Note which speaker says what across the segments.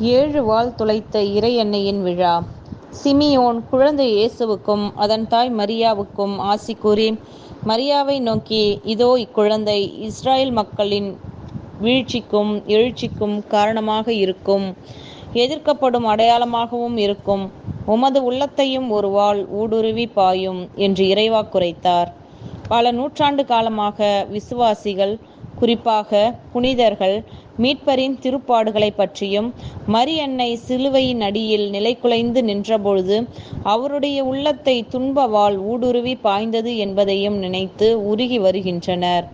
Speaker 1: ஏழு வாள் துளைத்த இறையன்னையின் விழா. சிமியோன் குழந்தை இயேசுவுக்கும் அதன் தாய் மரியாவுக்கும் ஆசி கூறி மரியாவை நோக்கி இதோ இக்குழந்தை இஸ்ரேல் மக்களின் வீழ்ச்சிக்கும் எழுச்சிக்கும் காரணமாக இருக்கும். எதிர்க்கப்படும் அடையாளமாகவும் இருக்கும். உமது உள்ளத்தையும் ஒரு வாள் ஊடுருவி பாயும் என்று இறைவா குறைத்தார் பல நூற்றாண்டு காலமாக விசுவாசிகள் குறிப்பாக புனிதர்கள் மீட்பரின் திருப்பாடுகளை பற்றியும் மரியன்னை சிலுவையின் அடியில் நிலைகுலைந்து நின்றபொழுது அவருடைய உள்ளத்தை துன்பவால் ஊடுருவி பாய்ந்தது என்பதையும் நினைத்து உருகி வருகின்றனர்.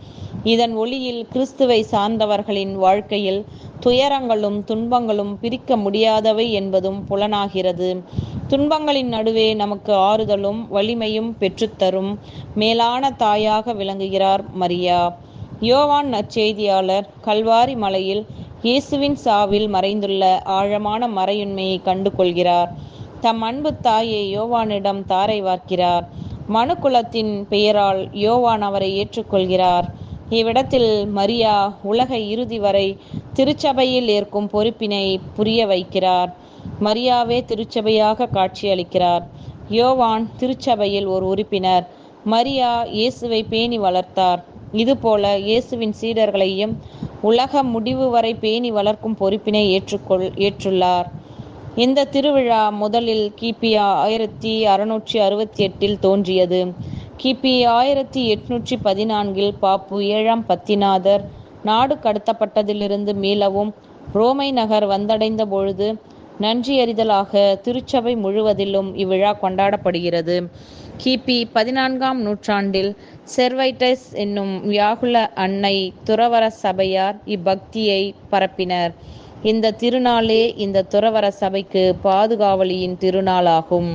Speaker 1: இதன் ஒளியில் கிறிஸ்துவை சார்ந்தவர்களின் வாழ்க்கையில் துயரங்களும் துன்பங்களும் பிரிக்க முடியாதவை என்பதும் புலனாகிறது. துன்பங்களின் நடுவே நமக்கு ஆறுதலும் வலிமையும் பெற்றுத்தரும். மேலான தாயாக விளங்குகிறார் மரியா. யோவான் நற்செய்தியாளர் கல்வாரி மலையில் இயேசுவின் சாவில் மறைந்துள்ள ஆழமான மறையுண்மையை கண்டு கொள்கிறார் தம் அன்பு தாயை யோவானிடம் தாரை வார்க்கிறார். மனுக்குலத்தின் பெயரால் யோவான் அவரை ஏற்றுக்கொள்கிறார். இவ்விடத்தில் மரியா உலக இறுதி வரை திருச்சபையில் ஏற்கும் பொறுப்பினை புரிய வைக்கிறார். மரியாவே திருச்சபையாக காட்சியளிக்கிறார். யோவான் திருச்சபையில் ஒரு உறுப்பினர். மரியா இயேசுவை பேணி வளர்த்தார். இதுபோல இயேசுவின் சீடர்களையும் உலக முடிவு வரை பேணி வளர்க்கும் பொறுப்பினை ஏற்றுக்கொள் ஏற்றுள்ளார். இந்த திருவிழா முதலில் கிபி ஆயிரத்தி அறுநூற்றி அறுபத்தி எட்டில் தோன்றியது. கிபி ஆயிரத்தி எட்நூற்றி பதினான்கில் பாப்பு ஏழாம் பத்திநாதர் நாடு கடத்தப்பட்டதிலிருந்து மீளவும் ரோமை நகர் வந்தடைந்த பொழுது நன்றியறிதலாக திருச்சபை முழுவதிலும் இவ்விழா கொண்டாடப்படுகிறது. கிபி பதினான்காம் நூற்றாண்டில் செர்வைட்டஸ் என்னும் வியாகுல அன்னை துறவர சபையார் இப்பக்தியை பரப்பினர். இந்த திருநாளே இந்த துறவர சபைக்கு பாதுகாவலியின் திருநாளாகும்.